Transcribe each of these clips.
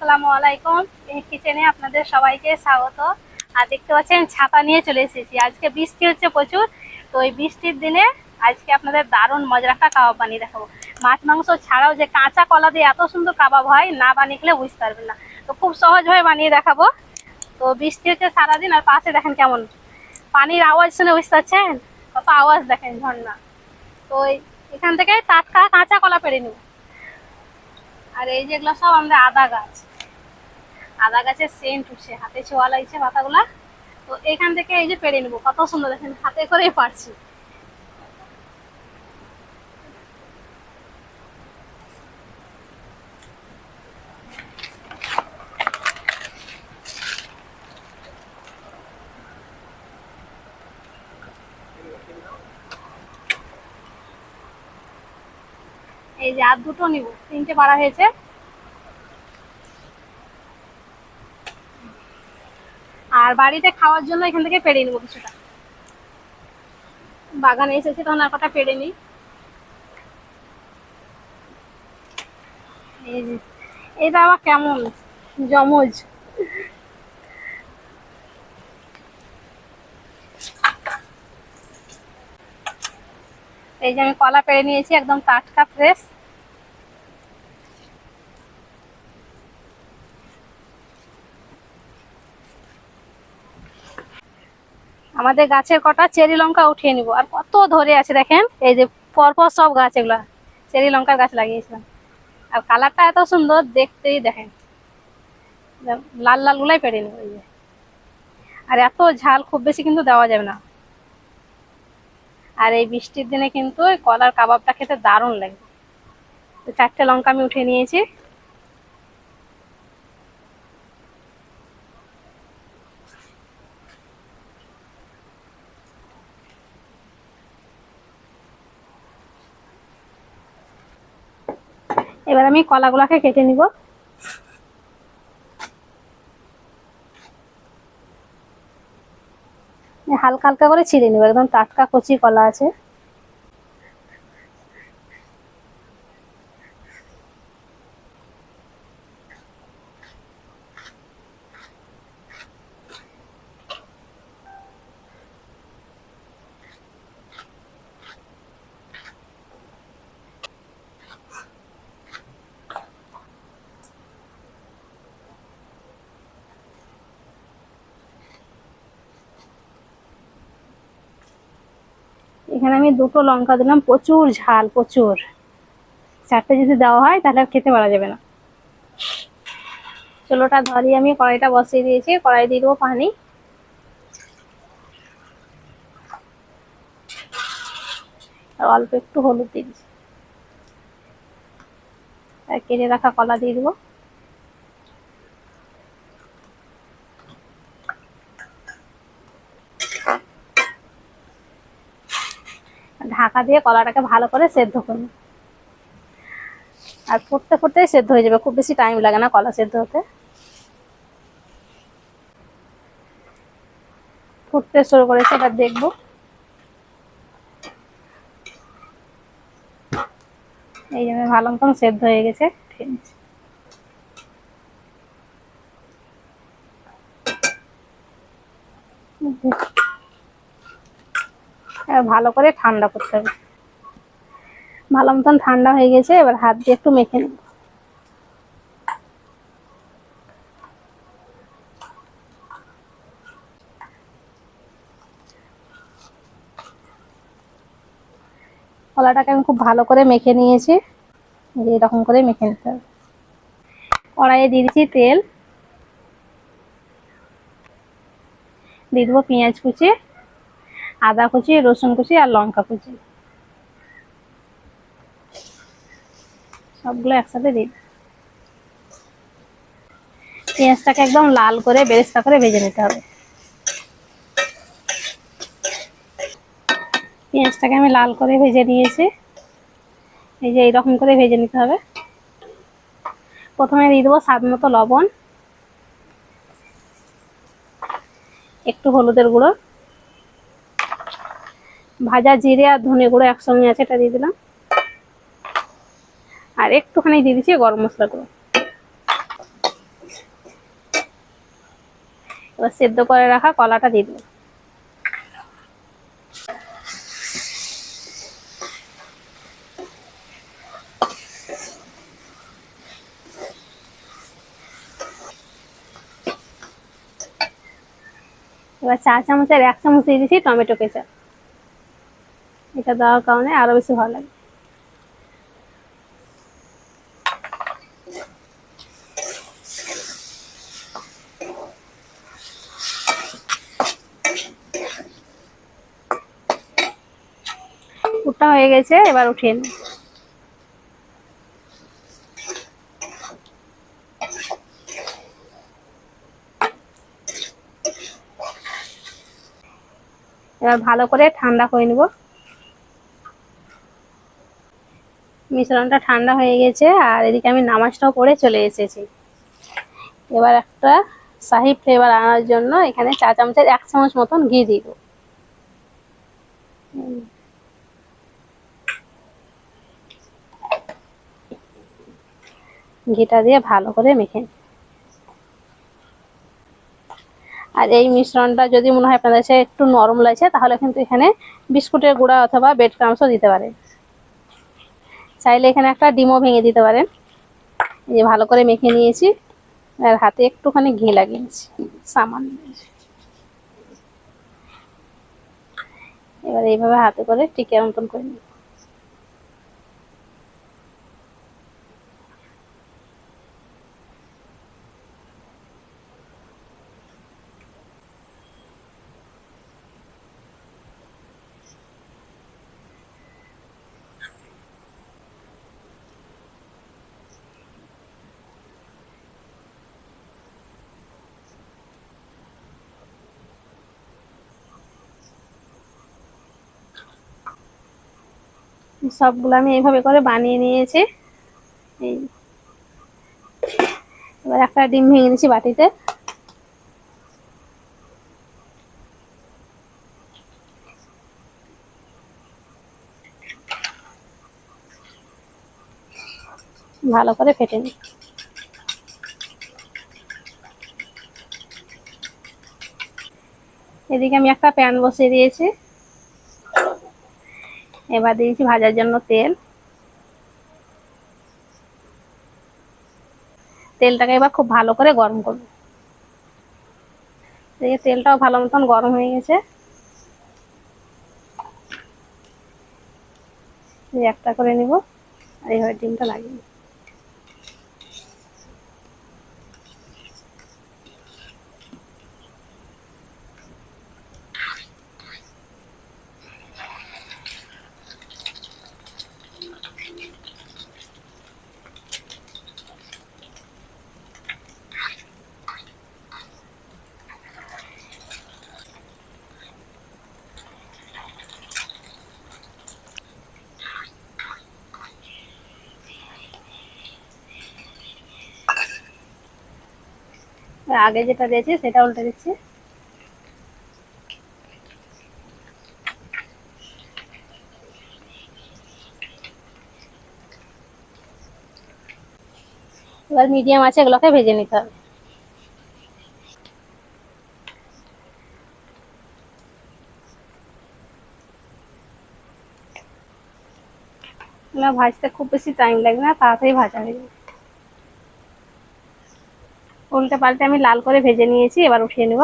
আসসালামু আলাইকুম। কিচেনে আপনাদের সবাইকে স্বাগত। আর দেখতে পাচ্ছেন, ছাতা নিয়ে চলে এসেছি। আজকে বৃষ্টি হচ্ছে প্রচুর। তো এই বৃষ্টির দিনে আজকে আপনাদের দারুণ মজার একটা কাবাব বানিয়ে দেখাবো। মাছ, মাংস ছাড়াও যে কাঁচা কলা দিয়ে এত সুন্দর কাবাব হয়, না বানিয়ে বুঝতে পারবেন না। তো খুব সহজভাবে বানিয়ে দেখাবো। তো বৃষ্টি হচ্ছে সারাদিন, আর পাশে দেখেন কেমন পানির আওয়াজ শুনে বুঝতে পারছেন? কত আওয়াজ দেখেন, ঝর্ণা। তো এখান থেকে টাটকা কাঁচা কলা পেরে নেব। আর এই যেগুলো সব আমাদের আদা গাছ। আদা গাছের সেন্ট উঠছে, হাতে ছোঁয়া লাগছে পাতাগুলা। তো এখান থেকে এই যে পেরে নেব, কত সুন্দর দেখেন, হাতে করে পারছি। এই যে আর দুটো নিব, তিনটে পাড়া হয়েছে। আর বাড়িতে খাওয়ার জন্য এখান থেকে পেরে নেব কিছুটা। বাগানে এসেছি, তখন আর কটা পেড়ে নিই। এটা আবার কেমন? জমজ এই যে আমি কলা পেড়ে নিয়েছি, একদম টাটকা ফ্রেশ আমাদের গাছের কটা চেরি লঙ্কা উঠিয়ে নিব। আর কত ধরে আছে দেখেন? এই যে পরপর সব গাছ এগুলা, চেরি লঙ্কার গাছ লাগিয়েছিলাম। আর কালারটা এত সুন্দর, দেখতেই দেখেন। লাল লাল গুলাই পেরে নিব এই যে। আর এত ঝাল, খুব বেশি কিন্তু দেওয়া যাবে না। আর এই বৃষ্টির দিনে কিন্তু কলার কাবাবটা খেতে দারুণ লাগে। চারটে লঙ্কা আমি উঠে নিয়েছি। এবার আমি কলাগুলাকে কেটে নিব। হালকা হালকা করে ছিঁড়ে নিব, একদম টাটকা কচি কলা আছে। এখানে আমি দুটো লঙ্কা দিলাম। প্রচুর ঝাল, প্রচুর। চারটে যদি দেওয়া হয়, তাহলে খেতে পারা যাবে না। চলোটা ধরিয়ে আমি কড়াইটা বসিয়ে দিয়েছি। কড়াই দিয়ে দেবো পানি। আর অল্প একটু হলুদ দিয়ে দিচ্ছি। আর কেটে রাখা কলা দিয়ে দেবো। ঢাকা দিয়ে কলাটাকে ভালো করে সেদ্ধ করুন আর ফুটতে ফুটতেই সেদ্ধ হয়ে যাবে, খুব বেশি টাইম লাগে না কলা সেদ্ধ হতে। ফুটতে শুরু করেছে, এবার দেখব। এই জন্য ভালো মতন সেদ্ধ হয়ে গেছে ঠিক আছে। এবার ভালো করে ঠান্ডা করতে হবে। ভালো মতন ঠান্ডা হয়ে গেছে, এবার হাত দিয়ে একটু মেখে নেব। কলাটাকে আমি খুব ভালো করে মেখে নিয়েছি এরকম করে মেখে নিতে হবে। কড়াইয়ে দিয়ে দিচ্ছি তেল, দিয়ে দেবো পেঁয়াজ কুচি আদা কুচি, রসুন কুচি আর লঙ্কা কুচি। সবগুলো একসাথে দিই। পেঁয়াজটাকে একদম লাল করে, বেরেস্তা করে ভেজে নিতে হবে। পেঁয়াজটাকে আমি লাল করে ভেজে নিয়েছি। এই যে এইরকম করে ভেজে নিতে হবে। প্রথমে দিয়ে দেবো স্বাদ মতো লবণ, একটু হলুদের গুঁড়ো। ভাজা জিরে আর ধনে গুঁড়ো একসঙ্গে আছে, এটা দিয়ে দিলাম। আর একটুখানি দিয়ে দিচ্ছি গরম মশলা গুঁড়ো। এবার সেদ্ধ করে রাখা কলাটা দিয়ে দেবো এবার চা চামচের এক চামচ দিয়ে দিচ্ছি টমেটো কেচাপ। এটা দেওয়ার কারণে আরও বেশি ভালো লাগে। পুরটা হয়ে গেছে, এবার উঠিয়ে এবার ভালো করে ঠান্ডা করে নেব। মিশ্রণটা ঠান্ডা হয়ে গেছে আর এদিকে আমি নামাজটাও পড়ে চলে এসেছি। এবার একটা শাহি ফ্লেভার আনার জন্য এখানে চা চামচের এক চামচ মতন ঘি দিব। ঘিটা দিয়ে ভালো করে মেখে আর এই মিশ্রণটা যদি মনে হয় আপনাদের কাছে একটু নরম লাগছে, তাহলে কিন্তু এখানে বিস্কুটের গুঁড়া অথবা বেড ক্রামসও দিতে পারেন। চাইলে এখানে একটা ডিমও ভেঙে দিতে পারেন। এই যে ভালো করে মেখে নিয়েছি। আর হাতে একটুখানি ঘি লাগিয়েছি সামান্য। এবার এইভাবে হাতে করে টিকে মতন করে নিই সবগুলো আমি এইভাবে করে বানিয়ে নিয়েছি। এই। এবার একটা ডিম ভেঙে নিয়েছি বাটিতে। ভালো করে ফেটে নিই। এদিকে আমি একটা প্যান বসিয়ে দিয়েছি। এবার দিয়েছি ভাজার জন্য তেল। তেলটাকে এবার খুব ভালো করে গরম করব। দেখে তেলটাও ভালো মতন গরম হয়ে গেছে। একটা করে নিব। আর এইভাবে ডিমটা লাগিয়ে আগে যেটা দিয়েছি সেটা উল্টে দিচ্ছি। এবার মিডিয়াম আছে, এগুলোকে ভেজে নিতে হবে। ভাজতে খুব বেশি টাইম লাগে না, তাড়াতাড়ি ভাজা হয়ে যাবে। উল্টে পাল্টে আমি লাল করে ভেজে নিয়েছি এবার উঠিয়ে নেব।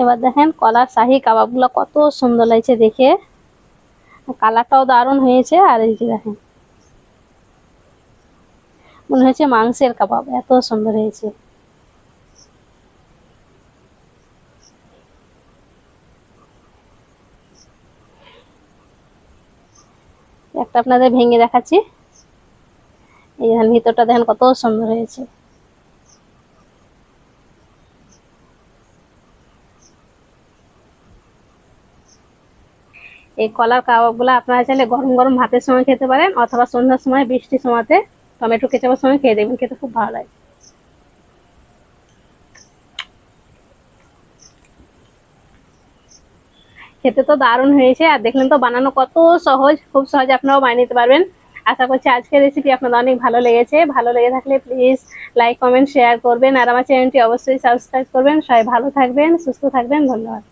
এবার দেখেন কলার শাহি কাবাবগুলো কত সুন্দর লাগছে দেখে। কালারটাও দারুণ হয়েছে, আর এই যে দেখেন। মনে হচ্ছে মাংসের কাবাব, এত সুন্দর হয়েছে। একটা আপনাদের ভেঙে দেখাচ্ছি। এই ভিতরটা দেখেন কত সুন্দর হয়েছে। এই কলার কাবাবগুলো আপনারা চাইলে গরম গরম ভাতের সময় খেতে পারেন অথবা সন্ধ্যার সময় বৃষ্টির সময়তে টমেটো কেচাপের সময় খেয়ে দেখবেন, খেতে খুব ভালো লাগে। খেতে তো দারুণ হয়েছে আর দেখলেন তো বানানো কত সহজ, খুব সহজে আপনারাও বানিয়ে নিতে পারবেন। আশা করছি আজকের রেসিপি আপনাদের অনেক ভালো লেগেছে। ভালো লেগে থাকলে প্লিজ লাইক কমেন্ট শেয়ার করবেন। আর আমার চ্যানেলটি অবশ্যই সাবস্ক্রাইব করবেন। সবাই ভালো থাকবেন, সুস্থ থাকবেন। ধন্যবাদ।